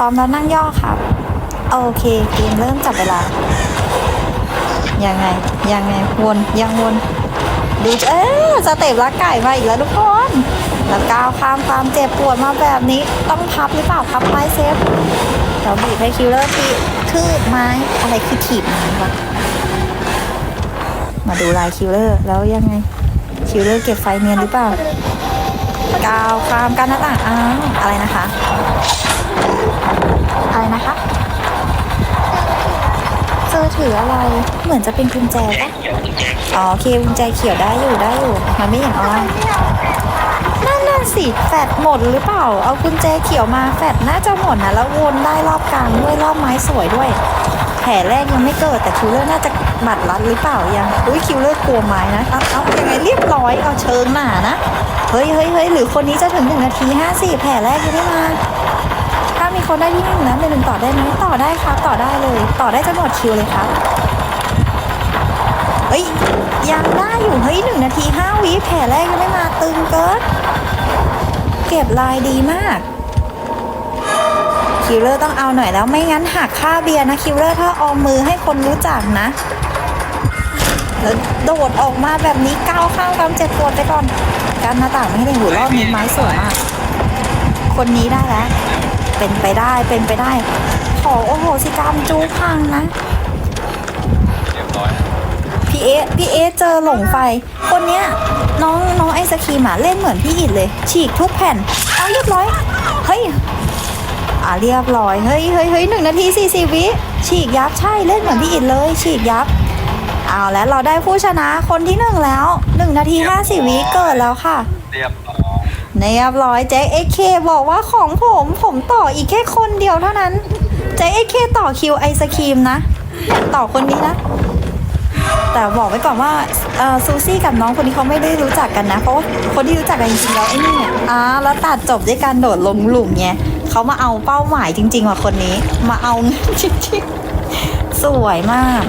ร้อมแล้วนั่งย่อครับ โอเคเกมเริ่มจับเวลา ยังไง ยังไง วนยังวน ดูเอ๊ะสเต็ปลักไก่มาอีกแล้วทุกคนแล้วก้าวข้ามความเจ็บปวดมาแบบนี้ ต้องพับหรือเปล่าพับไม้เซฟเราบีบให้คิวเลอร์ทีทืบไม้อะไรคือถีบไม้วะมาดูลายคิวเลอร์แล้วยังไงคิวเลอร์เก็บไฟเนียนหรือเปล่าก้าวข้ามกันน้าต่างอ้าวอะไรนะคะ เจอถืออะไร เหมือนจะเป็นกุญแจปะอ๋อโอเคกุญแจเขียวได้อยู่ได้อยู่ มันไม่อย่างอ้อยนั่นน่ะสิแฟดหมดหรือเปล่า เอากุญแจเขียวมาแฟดน่าจะหมดนะแล้ววนได้รอบกลางด้วยรอบไม้สวยด้วยแผลแรกยังไม่เกิดแต่คิวเลอร์น่าจะบัดรัดหรือเปล่ายังอุ้ยคิวเลอร์กลัวไม้นะเอาเอายังไงเรียบร้อยเอาเชิงหนานะเฮ้ยเฮ้ยเฮ้ยหรือคนนี้จะถึงหนึ่งนาทีห้าสี่แผลแรกยังไม่มา มีคนได้ที่หนึ่งนะหนึ่งต่อได้ไหมต่อได้ครับ ต่อได้เลย ต่อได้จนหมดคิวเลยครับเฮ้ยยังได้อยู่เฮ้ยหนึ่งนาทีห้าวิแผลแรกยังไม่มาตึงเกินเก็บลายดีมากคิวเลอร์ต้องเอาหน่อยแล้วไม่งั้นหักค่าเบียร์นะคิวเลอร์ถ้าออมมือให้คนรู้จักนะ แล้วโดดออกมาแบบนี้ก้าวข้ามความเจ็บปวดไปก่อน การหน้าต่างไม่ให้ได้หูรอบนี้ไม้สวยมาก คนนี้ได้แล้ว เป็นไปได้เป็นไปได้ ขอโอ้โหสิกรรมจูพังนะเรียบร้อยนะพี่เอพี่เอเจอหลงไฟ คนเนี้ยน้องน้องไอศครีมอะเล่นเหมือนพี่อิดเลย ฉีกทุกแผ่นเอาเรียบร้อย เฮ้ยอ่าเรียบร้อย เฮ้ยเฮ้ยเฮ้ยหนึ่งนาทีสี่สิบวิฉีกยับใช่เล่นเหมือนพี่อิดเลย ฉีกยับเอาแล้วเราได้ผู้ชนะคนที่หนึ่งแล้วหนึ่งนาทีห้าสิบวิเกิดแล้วค่ะ เรียบร้อย เรียบร้อยแจ็คเอเคบอกว่าของผมผมต่ออีกแค่คนเดียวเท่านั้นแจ็คเอเคต่อคิวไอศครีมนะ ต่อคนนี้นะ แต่บอกไว้ก่อนว่าซูซี่กับน้องคนนี้เขาไม่ได้รู้จักกันนะ เพราะว่าคนที่รู้จักกันจริงๆแล้วไอ้นี่เนี่ยอ่าแล้วตัดจบด้วยการโดดลงหลุมไงเขามาเอาเป้าหมายจริงๆว่ะคนนี้ มาเอาเงินจริงๆ สวยมาก